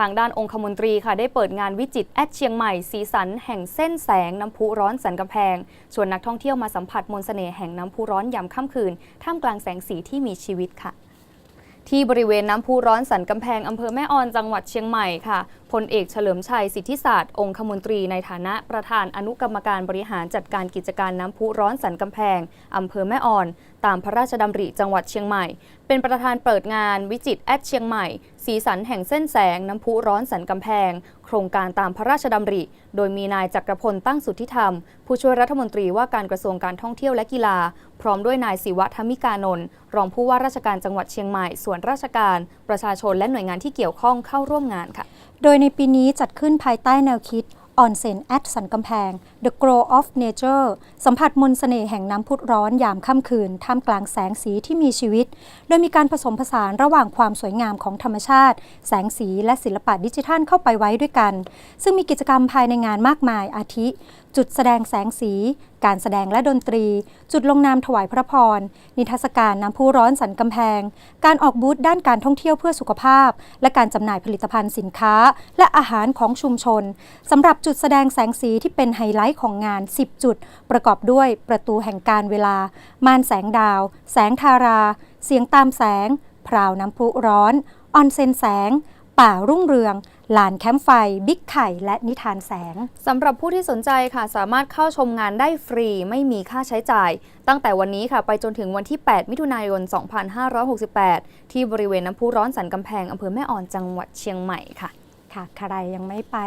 ทางด้านองคมนตรีค่ะได้เปิดงานวิจิตแอดเชียงใหม่ สีสันแห่งเส้นแสงน้ำพุร้อนสันกำแพง ชวนนักท่องเที่ยวมาสัมผัสมนต์เสน่ห์แห่งน้ำพุร้อนยามค่ำคืน ท่ามกลางแสงสีที่มีชีวิตค่ะที่บริเวณน้ำพุร้อนสันกำแพงอำเภอแม่ออนจังหวัดเชียงใหม่ค่ะ พลเอกเฉลิมชัยสิทธิศาสตร์องคมนตรีในฐานะประธานอนุกรรมการบริหารจัดการกิจการน้ำพุร้อนสันกำแพง อำเภอแม่อ่อน ตามพระราชดำริจังหวัดเชียงใหม่ เป็นประธานเปิดงานวิจิตรแอดเชียงใหม่ สีสันแห่งเส้นแสงน้ำพุร้อนสันกำแพง โครงการตามพระราชดำริ โดยมีนายจักรพลตั้งสุทธิธรรม ผู้ช่วยรัฐมนตรีว่าการกระทรวงการท่องเที่ยวและกีฬา พร้อมด้วยนายศิวะธมิกานนท์รองผู้ว่าราชการจังหวัดเชียงใหม่ ส่วนราชการ ประชาชนและหน่วยงานที่เกี่ยวข้องเข้าร่วมงานค่ะ โดยในปีนี้จัดขึ้นภายใต้แนวคิดออนเซนแอดสันกำแพง The Grow of Nature สัมผัสมนต์เสน่ห์แห่งน้ำพุร้อนยามค่ำคืน ท่ามกลางแสงสีที่มีชีวิต โดยมีการผสมผสานระหว่างความสวยงามของธรรมชาติ แสงสีและศิลปะดิจิทัลเข้าไปไว้ด้วยกัน ซึ่งมีกิจกรรมภายในงานมากมายอาทิ จุดแสดงแสงสี การแสดงและดนตรี จุดลงนามถวายพระพร นิทรรศการน้ำพุร้อนสันกำแพง การออกบูธด้านการท่องเที่ยวเพื่อสุขภาพ และการจำหน่ายผลิตภัณฑ์สินค้า และอาหารของชุมชนสำหรับจุดแสดงแสงสีที่เป็นไฮไลท์ของงาน 10 จุด ประกอบด้วยประตูแห่งการเวลา ม่านแสงดาว แสงทารา เสียงตามแสง พราวน้ำพุร้อน ออนเซนแสง ป่ารุ่งเรือง ลานแคมป์ไฟ บิ๊กไข่ และนิทานแสง สำหรับผู้ที่สนใจค่ะ สามารถเข้าชมงานได้ฟรีไม่มีค่าใช้จ่าย ตั้งแต่วันนี้ค่ะ ไปจนถึงวันที่ 8 มิถุนายน 2568 ที่บริเวณน้ำพุร้อนสันกำแพงอำเภอแม่ออนจังหวัดเชียงใหม่ค่ะ ค่ะ ใครยังไม่ไป